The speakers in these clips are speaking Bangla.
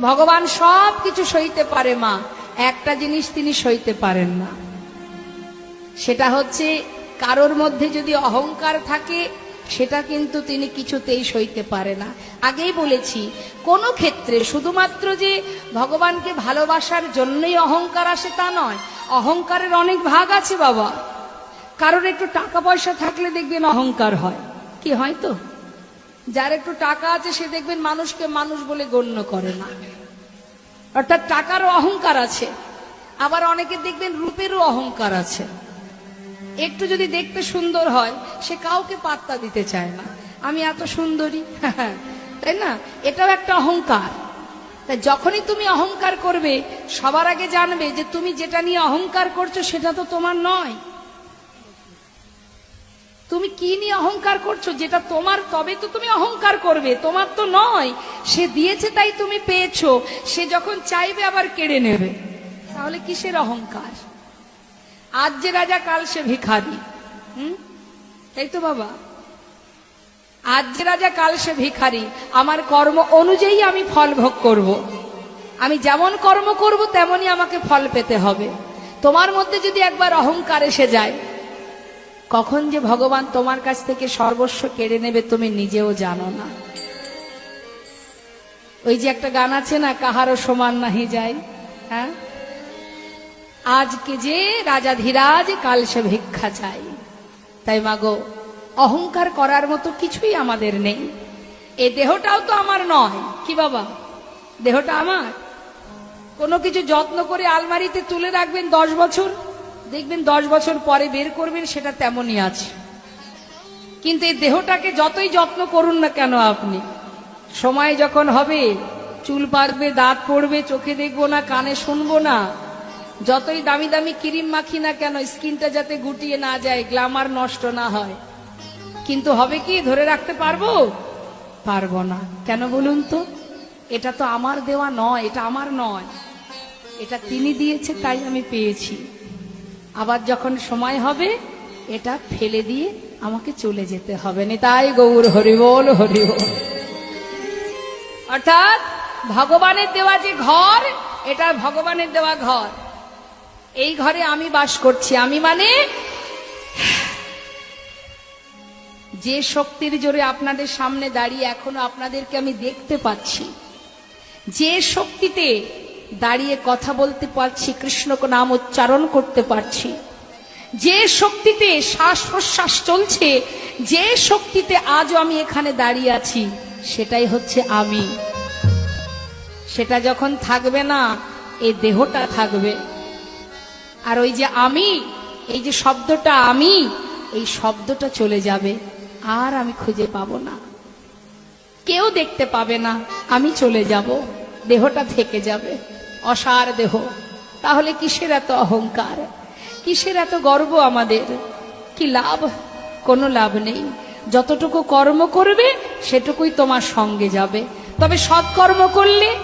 ভগবান সব কিছু সইতে পারে, মা। একটা জিনিস তিনি সইতে পারেন না। সেটা হচ্ছে, কারোর মধ্যে যদি অহংকার থাকে, সেটা কিন্তু তিনি কিছুতেই সইতে পারে না। আগেই বলেছি, কোনো ক্ষেত্রে শুধুমাত্র যে ভগবানকে ভালোবাসার জন্যই অহংকার আসে তা নয়, অহংকারের অনেক ভাগ আছে বাবা। কারোর একটু টাকা পয়সা থাকলে দেখবেন অহংকার হয়। কি হয় তো? যার একটু টাকা আছে, সে দেখবেন মানুষকে মানুষ বলে গণ্য করে না। অর্থাৎ টাকারও অহংকার আছে। আবার অনেকে দেখবেন রূপেরও অহংকার আছে। একটু যদি দেখতে সুন্দর হয়, সে কাউকে পাত্তা দিতে চায় না। আমি এত সুন্দরী। তাই না? এটাও একটা অহংকার। তাই যখনই তুমি অহংকার করবে, সবার আগে জানবে যে তুমি যেটা নিয়ে অহংকার করছ, সেটা তো তোমার নয়। তুমি কি নিয়ে অহংকার করছ? যেটা তোমার, তবে তো তুমি অহংকার করবে। তোমার তো নয়। সে দিয়েছে তাই তুমি পেয়েছ। সে যখন চাইবে আবার কেড়ে নেবে। তাহলে কিসের অহংকার? আজ যে রাজা, কাল সে ভিখারি। হুম? এই তো বাবা? আজ যে রাজা, কাল সে ভিখারি। আমার কর্ম অনুযায়ী আমি ফল ভোগ করব। আমি যেমন কর্ম করব, তেমনই আমাকে ফল পেতে হবে। তোমার মধ্যে যদি একবার অহংকার এসে যায় কখন যে ভগবান তোমার কাছ থেকে সর্বস্ব কেড়ে নেবে তুমি নিজেও জানো না। ওই যে একটা গান আছে না, কাহারও সমান নাহি যায় হ্যাঁ? আজকে যে রাজা ধীরাজ, কাল সে ভিক্ষা চাই। তাই মাগো, অহংকার করার মতো কিছুই আমাদের নেই। এ দেহটাও তো আমার নয়, কি বাবা? দেহটা আমার? কোনো কিছু যত্ন করে আলমারিতে তুলে রাখবেন দশ বছর? দেখবেন দশ বছর পরে বের করবেন, সেটা তেমনই আছে। কিন্তু এই দেহটাকে যতই যত্ন করুন না কেন আপনি, সময় যখন হবে, চুল পারবে, দাঁত পড়বে, চোখে দেখব না, কানে শুনব না, যতই দামি দামি ক্রিম মাখি না কেন, স্কিনটা যাতে গুটিয়ে না যায়, গ্লামার নষ্ট না হয়। কিন্তু হবে কি, ধরে রাখতে পারব? পারব না। কেন বলুন তো? এটা তো আমার দেওয়া নয়, এটা আমার নয়। এটা তিনি দিয়েছে, তাই আমি পেয়েছি। আবার যখন সময় হবে, এটা ফেলে দিয়ে আমাকে চলে যেতে হবে। না তাই গৌর হরিবল হরিবল অর্থাৎ ভগবানের দেওয়া যে ঘর, এটা ভগবানের দেওয়া ঘর। এই ঘরে আমি বাস করছি। আমি মানে যে শক্তির জোরে আপনাদের সামনে দাঁড়িয়ে এখনও আপনাদেরকে আমি দেখতে পাচ্ছি, যে শক্তিতে দাঁড়িয়ে কথা বলতে পারছি, কৃষ্ণকে নাম উচ্চারণ করতে পারছি। যে শক্তিতে শ্বাস প্রশ্বাস চলছে, যে শক্তিতে আজও আমি এখানে দাঁড়িয়ে আছি, সেটাই হচ্ছে আমি। সেটা যখন থাকবে না এই দেহটা থাকবে। আর ওই যে আমি, এই যে শব্দটা আমি, এই শব্দটা চলে যাবে। আর আমি খুঁজে পাবো না। কেউ দেখতে পাবে না, আমি চলে যাব, দেহটা থেকে যাবে। অসার দেহ। তাহলে কিসের এত অহংকার? কিসের এত গর্ব আমাদের? কি লাভ? কোনো লাভ নেই। যতটুকু কর্ম করবে, সেটুকুই তোমার সঙ্গে যাবে। তবে সৎকর্ম করলে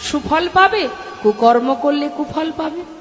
সুফল পাবে, কুকর্ম করলে কুফল পাবে।